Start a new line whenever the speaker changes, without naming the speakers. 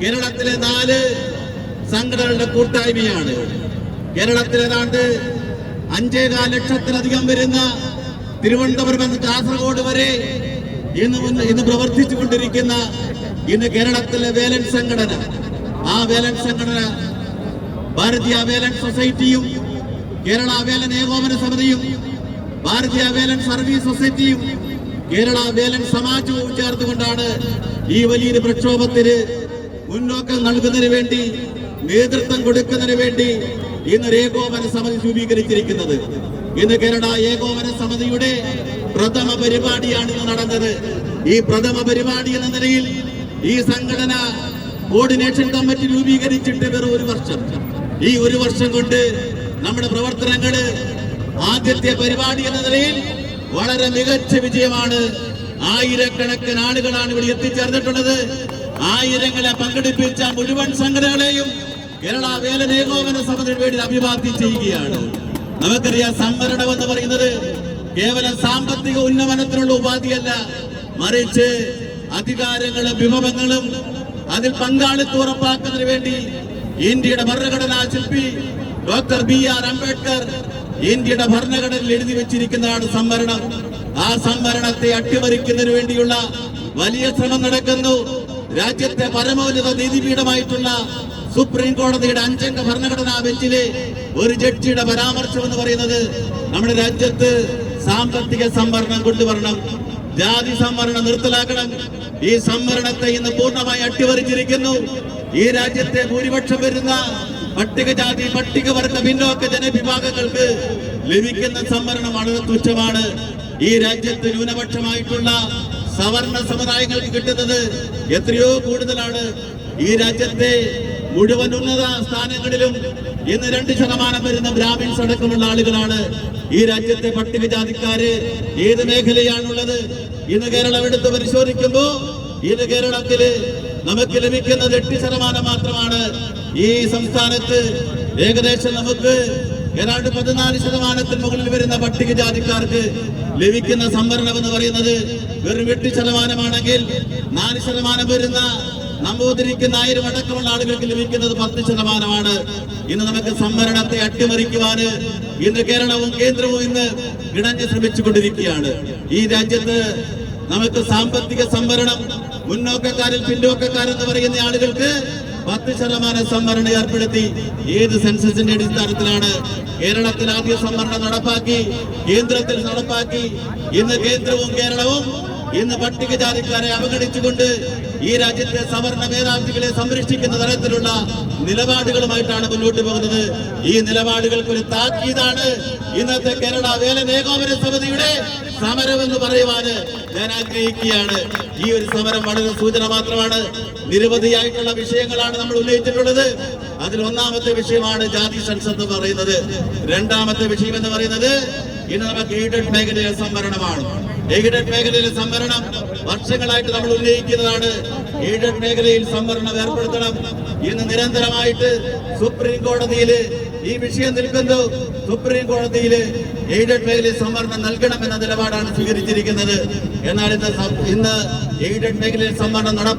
കേരളത്തിലെ നാല് സംഘടനകളുടെ കൂട്ടായ്മയാണ്. കേരളത്തിലെ ഏതാണ്ട് അഞ്ചേകാൽ ലക്ഷത്തിലധികം വരുന്ന തിരുവനന്തപുരം മുതൽ കാസർഗോഡ് വരെ ഇന്ന് ഇന്ന് പ്രവർത്തിച്ചു കൊണ്ടിരിക്കുന്ന ഇന്ന് കേരളത്തിലെ വേലൻ സംഘടന. ആ വേലൻ സംഘടന ഭാരതീയ വേലൻ സൊസൈറ്റിയും കേരള വേലൻ ഏകോപന സമിതിയും ഭാരതീയ വേലൻ സർവീസ് സൊസൈറ്റിയും കേരള വേലൻ സമാജവും ചേർത്തുകൊണ്ടാണ് ഈ വലിയൊരു പ്രക്ഷോഭത്തിന് മുന്നോക്കം നൽകുന്നതിന് വേണ്ടി നേതൃത്വം കൊടുക്കുന്നതിന് വേണ്ടി ഇന്ന് ഏകോപന സമിതി രൂപീകരിച്ചിരിക്കുന്നത്. ഇന്ന് കേരള ഏകോപന സമിതിയുടെ പ്രഥമ പരിപാടിയാണ് ഇന്ന് നടന്നത്. ഈ പ്രഥമ പരിപാടി എന്ന നിലയിൽ ഈ സംഘടന കോർഡിനേഷൻ കമ്മിറ്റി രൂപീകരിച്ചിട്ട് വെറും ഒരു വർഷം. ഈ ഒരു വർഷം കൊണ്ട് നമ്മുടെ പ്രവർത്തനങ്ങൾ ആദ്യത്തെ പരിപാടി എന്ന നിലയിൽ വളരെ മികച്ച വിജയമാണ്. ആയിരക്കണക്കിന് ആളുകളാണ് ഇവിടെ എത്തിച്ചേർന്നിട്ടുള്ളത്. ആയിരങ്ങളെ പങ്കെടുപ്പിച്ച മുഴുവൻ സംഘടനകളെയും കേരള വേലൻ ഏകോപന സമിതിയുടെ വേണ്ടി അഭിവാദ്യം ചെയ്യുകയാണ്. നമുക്കറിയാം സംവരണം എന്ന് പറയുന്നത് കേവലം സാമ്പത്തിക ഉന്നമനത്തിനുള്ള ഉപാധിയല്ല. മറിച്ച് അധികാരങ്ങളും വിഭവങ്ങളും അതിൽ പങ്കാളിത്ത ഉറപ്പാക്കുന്നതിന് വേണ്ടി ഇന്ത്യയുടെ ഭരണഘടനാ ശില്പി ഡോക്ടർ ബി ആർ അംബേദ്കർ ഇന്ത്യയുടെ ഭരണഘടനയിൽ എഴുതി വെച്ചിരിക്കുന്നതാണ് സംവരണം. ആ സംവരണത്തെ അട്ടിമറിക്കുന്നതിന് വേണ്ടിയുള്ള വലിയ ശ്രമം നടക്കുന്നു. രാജ്യത്തെ പരമോന്നത നീതിപീഠമായിട്ടുള്ള സുപ്രീം കോടതിയുടെ അഞ്ചംഗ ഭരണഘടനാ ബെഞ്ചിലെ ഒരു ജഡ്ജിയുടെ പരാമർശം എന്ന് പറയുന്നത് നമ്മുടെ രാജ്യത്ത് സാമ്പത്തിക സംവരണം കൊണ്ടുവരണം ജാതി സംവരണം നിർത്തലാക്കണം. ഈ സംവരണത്തെ ഇന്ന് പൂർണമായി അട്ടിമറിച്ചിരിക്കുന്നു. ഈ രാജ്യത്തെ ഭൂരിപക്ഷം വരുന്ന പട്ടികജാതി പട്ടികവർഗ പിന്നോക്ക ജനവിഭാഗങ്ങൾക്ക് ലഭിക്കുന്ന സംവരണം വളരെ തുച്ഛമാണ്. ഈ രാജ്യത്ത് ന്യൂനപക്ഷമായിട്ടുള്ള സവർണ സമുദായങ്ങൾക്ക് കിട്ടുന്നത് എത്രയോ കൂടുതലാണ് ഈ രാജ്യത്തെ മുഴുവൻ ഉന്നത സ്ഥാനങ്ങളിലും ഇന്ന് രണ്ട് ശതമാനം വരുന്ന ബ്രാഹ്മിൻസ് അടക്കമുള്ള ആളുകളാണ് ഈ രാജ്യത്തെ പട്ടികജാതിക്കാര് ഏത് മേഖലയാണുള്ളത്? ഇന്ന് കേരളം എടുത്ത് പരിശോധിക്കുമ്പോ ഇന്ന് കേരളത്തിൽ നമുക്ക് ലഭിക്കുന്നത് എട്ട് ശതമാനം മാത്രമാണ്. ഈ സംസ്ഥാനത്ത് ഏകദേശം നമുക്ക് ഏതാണ്ട് പതിനാല് ശതമാനത്തിന് മുകളിൽ വരുന്ന പട്ടികജാതിക്കാർക്ക് ലഭിക്കുന്ന സംവരണം എന്ന് പറയുന്നത് വെറും എട്ട് ശതമാനമാണെങ്കിൽ നാല് ശതമാനം വരുന്ന നമ്പൂതിരിക്കുന്ന ആയിരം അടക്കമുള്ള ആളുകൾക്ക് ലഭിക്കുന്നത് പത്ത് ശതമാനമാണ്. ഇന്ന് നമുക്ക് സംവരണത്തെ അട്ടിമറിക്കുവാന് ഇന്ന് കേരളവും കേന്ദ്രവും ഇന്ന് ഇണഞ്ഞ് ശ്രമിച്ചുകൊണ്ടിരിക്കുകയാണ്. ഈ രാജ്യത്ത് നമുക്ക് സാമ്പത്തിക സംവരണം മുന്നോക്കക്കാരിൽ പിന്നോക്കക്കാരെന്ന് പറയുന്ന ആളുകൾക്ക് പത്ത് ശതമാനം സംവരണം ഏർപ്പെടുത്തി ഏത് സെൻസസിന്റെ അടിസ്ഥാനത്തിലാണ് കേരളത്തിൽ ആദ്യ സംവരണം നടപ്പാക്കി കേന്ദ്രത്തിൽ നടപ്പാക്കി ഇന്ന് കേന്ദ്രവും കേരളവും ഇന്ന് പട്ടികജാതിക്കാരെ അവഗണിച്ചുകൊണ്ട് ഈ രാജ്യത്തെ സവർണ മേധാവികളെ സംരക്ഷിക്കുന്ന തരത്തിലുള്ള നിലപാടുകളുമായിട്ടാണ് മുന്നോട്ട് പോകുന്നത്. ഈ നിലപാടുകൾക്ക് ഒരു താക്കീതാണ് ഇന്നത്തെ കേരള വേല ഏകോപന സമിതിയുടെ സമരം എന്ന് പറയുവാന് ഞാൻ ആഗ്രഹിക്കുകയാണ്. ഈ ഒരു സമരം വളരെ സൂചന മാത്രമാണ്. നിരവധിയായിട്ടുള്ള വിഷയങ്ങളാണ് നമ്മൾ ഉന്നയിച്ചിട്ടുള്ളത്. അതിൽ ഒന്നാമത്തെ വിഷയമാണ് ജാതി സെൻസ് എന്ന് പറയുന്നത്. രണ്ടാമത്തെ വിഷയം എന്ന് പറയുന്നത് ഇന്ന് നമുക്ക് എയ്ഡഡ് മേഖലയിലെ സംവരണമാണ്. എയ്ഡഡ് മേഖലയിലെ സംവരണം വർഷങ്ങളായിട്ട് നമ്മൾ ഉന്നയിക്കുന്നതാണ്. എയ്ഡഡ് മേഖലയിൽ സംവരണം ഏർപ്പെടുത്തണം ഇന്ന് നിരന്തരമായിട്ട് സുപ്രീം കോടതിയിൽ ഈ വിഷയം നിൽക്കുന്നു. സുപ്രീം കോടതിയിൽ എയ്ഡഡ് മേഖലയിൽ സംവരണം നൽകണം എന്ന നിലപാടാണ് സ്വീകരിച്ചിരിക്കുന്നത്. എന്നാൽ ഇന്ന് ഇന്ന് എയ്ഡഡ് മേഖലയിൽ സംവരണം നടപ്പാക്കാൻ